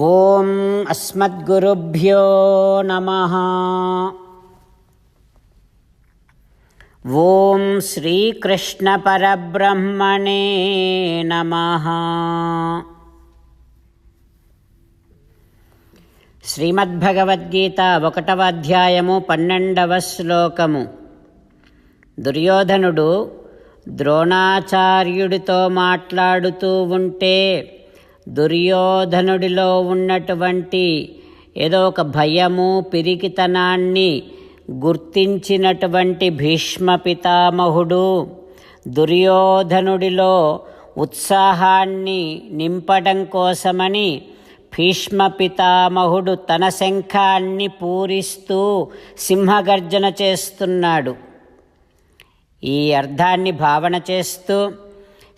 ॐ अस्मद्गुरुभ्यो नमः ॐ श्रीकृष्णपरब्रह्मणे नमः శ్రీమద్భగవద్గీత ఒకటవ అధ్యాయము పన్నెండవ శ్లోకము దుర్యోధనుడు ద్రోణాచార్యుడితో మాట్లాడుతూ ఉంటే దుర్యోధనుడిలో ఉన్నటువంటి ఏదో ఒక భయము పిరికితనాన్ని గుర్తించినటువంటి భీష్మ పితామహుడు దుర్యోధనుడిలో ఉత్సాహాన్ని నింపడం కోసమని భీష్మ పితామహుడు తన శంఖాన్ని పూరిస్తూ సింహగర్జన చేస్తున్నాడు. ఈ అర్థాన్ని భావన చేస్తూ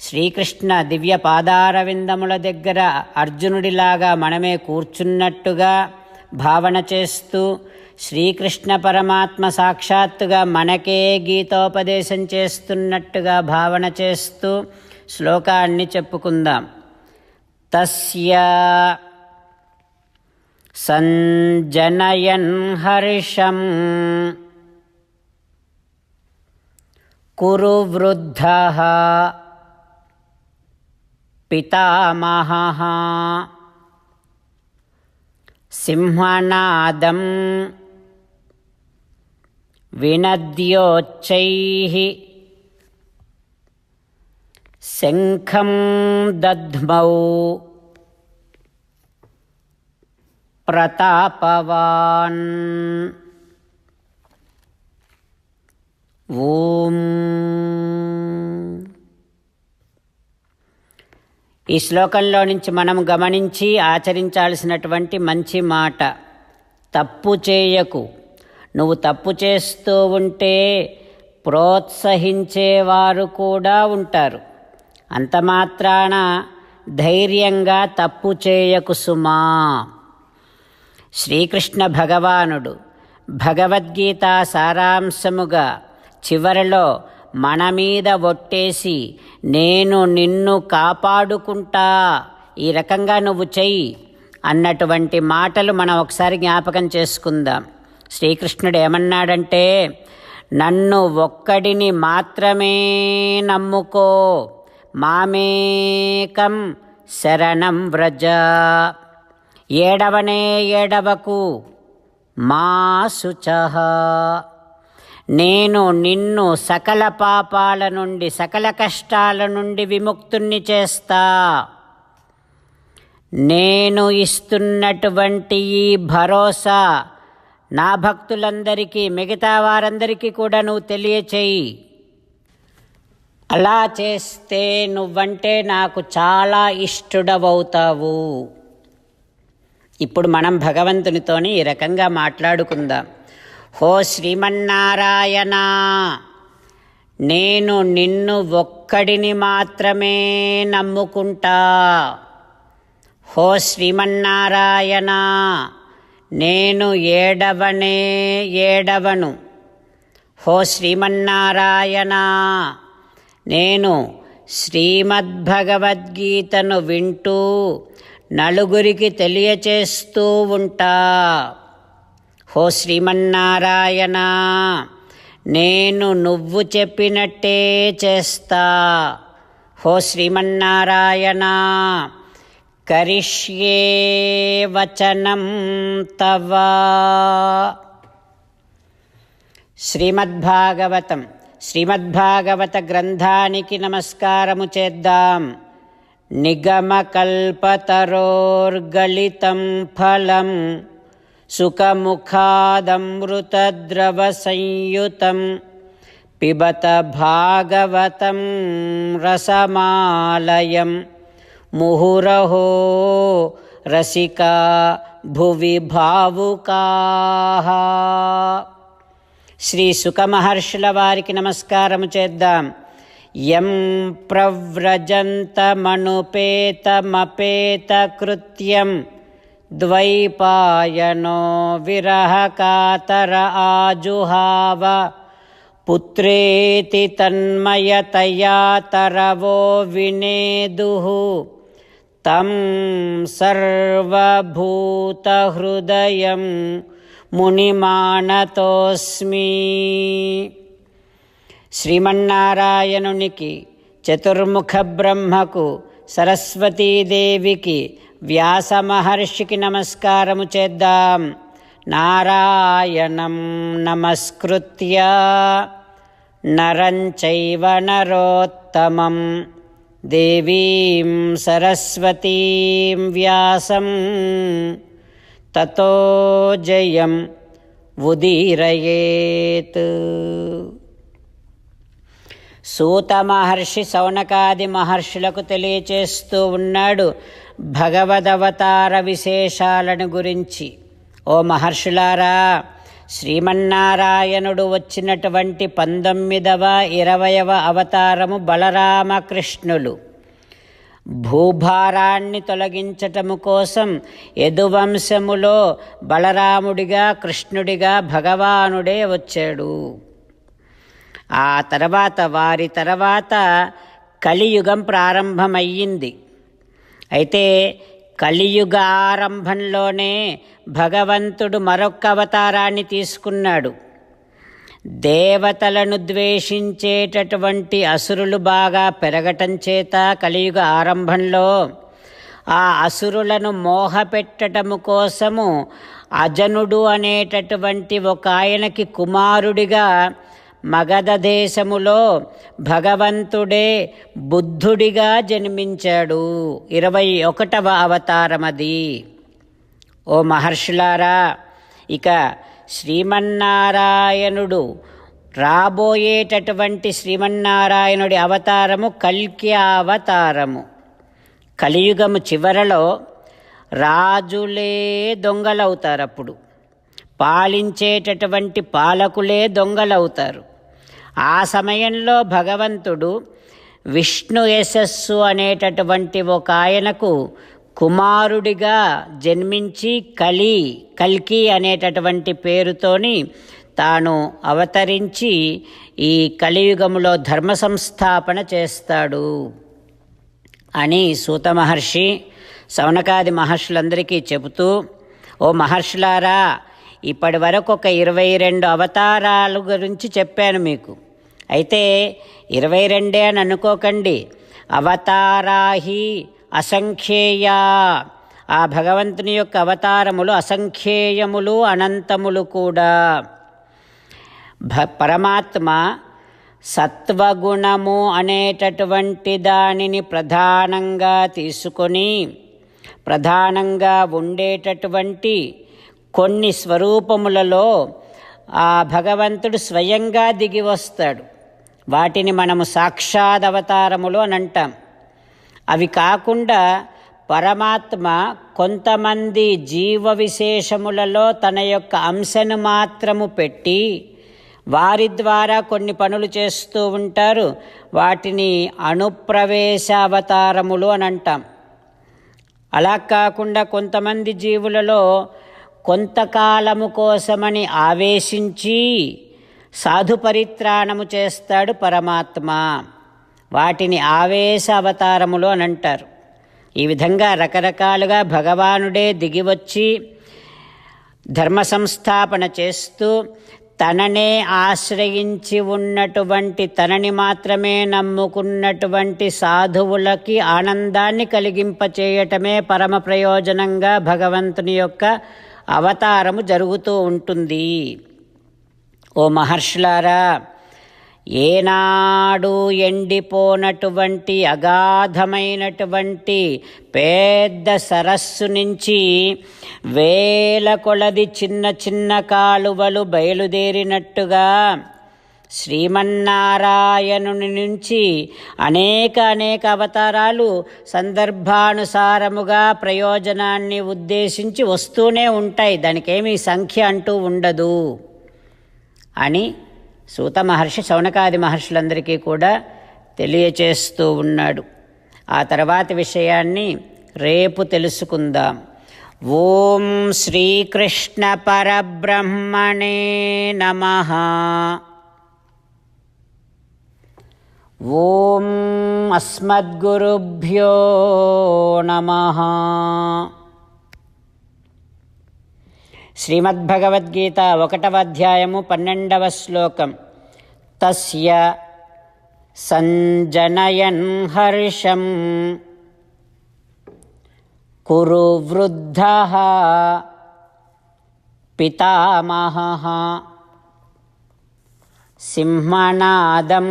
శ్రీకృష్ణ దివ్య పాదారవిందముల దగ్గర అర్జునుడిలాగా మనమే కూర్చున్నట్టుగా భావన చేస్తూ శ్రీకృష్ణ పరమాత్మ సాక్షాత్తుగా మనకే గీతోపదేశం చేస్తున్నట్టుగా భావన చేస్తూ శ్లోకాన్ని చెప్పుకుందాం. తస్య సంజనయన్ హర్షం కురు వృద్ధ పితామహ సింహనాదం వినద్యోచ్చై శంఖం దద్మౌ ప్రతాపవాన్ ఓం ఈ శ్లోకంలో నుంచి మనం గమనించి ఆచరించాల్సినటువంటి మంచి మాట తప్పు చేయకు. నువ్వు తప్పు చేస్తూ ఉంటే ప్రోత్సహించేవారు కూడా ఉంటారు. అంత మాత్రాన ధైర్యంగా తప్పు చేయకు సుమా. శ్రీకృష్ణ భగవానుడు భగవద్గీత సారాంశముగా చివరిలో మన మీద ఒట్టేసి నేను నిన్ను కాపాడుకుంటా. ఈ రకంగా నువ్వు చెయ్యి అన్నటువంటి మాటలు మనం ఒకసారి జ్ఞాపకం చేసుకుందాం. శ్రీకృష్ణుడు ఏమన్నాడంటే నన్ను ఒక్కడిని మాత్రమే నమ్ముకో. మామేకం శరణం వ్రజ. ఏడవనే ఏడవకు. మా సుచహ నేను నిన్ను సకల పాపాల నుండి సకల కష్టాల నుండి విముక్తుణ్ణి చేస్తా. నేను ఇస్తున్నటువంటి ఈ భరోసా నా భక్తులందరికీ మిగతా వారందరికీ కూడా నువ్వు తెలియచేయి. అలా చేస్తే నువ్వంటే నాకు చాలా ఇష్టడవవుతావు. ఇప్పుడు మనం భగవంతునితోని ఈ రకంగా మాట్లాడుకుందాం. హో శ్రీమన్నారాయణ నేను నిన్ను ఒక్కడిని మాత్రమే నమ్ముకుంటా. హో శ్రీమన్నారాయణ నేను ఏడవనే ఏడవను. హో శ్రీమన్నారాయణ నేను శ్రీమద్భగవద్గీతను వింటూ నలుగురికి తెలియచేస్తూ ఉంటా. హో శ్రీమన్నారాయణ నేను నువ్వు చెప్పినట్టే చేస్తా. హో శ్రీమన్నారాయణ కరిష్యే వచనం తవ. శ్రీమద్భాగవతం శ్రీమద్భాగవత గ్రంథానికి నమస్కారము చేద్దాం. నిగమకల్పతరోర్గళితం ఫలం. సుఖముఖాదమృతద్రవసంయుతం పిబత భాగవతం రసమాలయం ముహురహో రసికా భువి భావుకా శ్రీ సుఖమహర్షుల వారికి నమస్కారము చేద్దాం యం ప్రవ్రజంతమనుపేతమపేతకృత్యం ద్వైపాయనో విరహకాతర ఆజుహావ పుత్రేతి తన్మయతయాతరవో వినేదు తం సర్వభూతహృదయం మునిమానతోస్మి శ్రీమన్నారాయణునికి చతుర్ముఖ బ్రహ్మకు సరస్వతీదేవికి వ్యాస మహర్షికి నమస్కారము చేద్దాం నారాయణం నమస్కృత్య నరం చైవ నరోత్తమం దేవీం సరస్వతీం వ్యాసం తతో జయం ఉదీరయేత్ సూత మహర్షి సౌనకాది మహర్షులకు తెలియచేస్తూ ఉన్నాడు భగవదవతార విశేషాలను గురించి. ఓ మహర్షులారా శ్రీమన్నారాయణుడు వచ్చినటువంటి పంతొమ్మిదవ ఇరవయవ అవతారము బలరామకృష్ణులు. భూభారాన్ని తొలగించటము కోసం యదువంశములో బలరాముడిగా కృష్ణుడిగా భగవానుడే వచ్చాడు. ఆ తర్వాత వారి తర్వాత కలియుగం ప్రారంభమయ్యింది. అయితే కలియుగ ఆరంభంలోనే భగవంతుడు మరొక్క అవతారాన్ని తీసుకున్నాడు. దేవతలను ద్వేషించేటటువంటి అసురులు బాగా పెరగటం చేత కలియుగ ఆరంభంలో ఆ అసురులను మోహపెట్టటము కోసము అజనుడు అనేటటువంటి ఒక ఆయనకి కుమారుడిగా మగధ దేశములో భగవంతుడే బుద్ధుడిగా జన్మించాడు. ఇరవై ఒకటవ అవతారమది. ఓ మహర్షులారా ఇక శ్రీమన్నారాయణుడు రాబోయేటటువంటి శ్రీమన్నారాయణుడి అవతారము కల్కి అవతారము. కలియుగము చివరలో రాజులే దొంగలవుతారు అప్పుడు పాలించేటటువంటి పాలకులే దొంగలవుతారు. ఆ సమయంలో భగవంతుడు విష్ణు యశస్సు అనేటటువంటి ఒక ఆయనకు కుమారుడిగా జన్మించి కలి కల్కి అనేటటువంటి పేరుతోని తాను అవతరించి ఈ కలియుగములో ధర్మ సంస్థాపన చేస్తాడు అని సూత మహర్షి సౌనకాది మహర్షులందరికీ చెబుతూ ఓ మహర్షులారా ఇప్పటి వరకు ఒక ఇరవై రెండు అవతారాల గురించి చెప్పాను మీకు. అయితే ఇరవై రెండే అని అనుకోకండి. అవతారాహి అసంఖ్యేయ. ఆ భగవంతుని యొక్క అవతారములు అసంఖ్యేయములు అనంతములు కూడా. భ పరమాత్మ సత్వగుణము అనేటటువంటి దానిని ప్రధానంగా తీసుకొని ప్రధానంగా ఉండేటటువంటి కొన్ని స్వరూపములలో ఆ భగవంతుడు స్వయంగా దిగి వస్తాడు. వాటిని మనము సాక్షాద్ అవతారములు అని అంటాం. అవి కాకుండా పరమాత్మ కొంతమంది జీవ విశేషములలో తన యొక్క అంశను మాత్రము పెట్టి వారి ద్వారా కొన్ని పనులు చేస్తూ ఉంటారు. వాటిని అనుప్రవేశ అవతారములు అని అంటాం. అలా కాకుండా కొంతమంది జీవులలో కొంతకాలము కోసమని ఆవేశించి సాధు పరిత్రాణము చేస్తాడు పరమాత్మ. వాటిని ఆవేశ అవతారములు అని అంటారు ఈ విధంగా రకరకాలుగా భగవానుడే దిగివచ్చి ధర్మ సంస్థాపన చేస్తూ తననే ఆశ్రయించి ఉన్నటువంటి తనని మాత్రమే నమ్ముకున్నటువంటి సాధువులకి ఆనందాన్ని కలిగింపచేయటమే పరమ ప్రయోజనంగా భగవంతుని యొక్క అవతారము జరుగుతూ ఉంటుంది. ఓ మహర్షులారా ఏనాడు ఎండిపోనటువంటి అగాధమైనటువంటి పెద్ద సరస్సు నుంచి వేల కొలది చిన్న చిన్న కాలువలు బయలుదేరినట్టుగా శ్రీమన్నారాయణుని నుంచి అనేక అనేక అవతారాలు సందర్భానుసారముగా ప్రయోజనాన్ని ఉద్దేశించి వస్తూనే ఉంటాయి. దానికేమీ సంఖ్య అంటూ ఉండదు. అని సూత మహర్షి శౌనకాది మహర్షులందరికీ కూడా తెలియచేస్తూ ఉన్నాడు. ఆ తర్వాత విషయాన్ని రేపు తెలుసుకుందాం. ఓం శ్రీకృష్ణ పరబ్రహ్మణే నమ. ఓం అస్మద్గురుభ్యో నమ. శ్రీమద్భగవద్గీత ఒకటవ అధ్యాయము పన్నెండవ శ్లోకం. తస్య సంజనయన్ హర్షం. కురు వృద్ధ పితామహ. సింహనాదం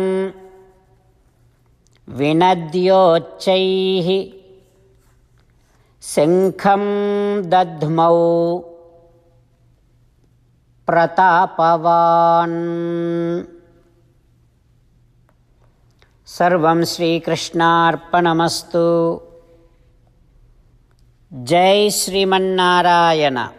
వినద్యోచ్చైः శంఖం దధ్మౌ ప్రతాపవాన్. సర్వం శ్రీకృష్ణార్పణమస్తు. జై శ్రీమన్నారాయణ.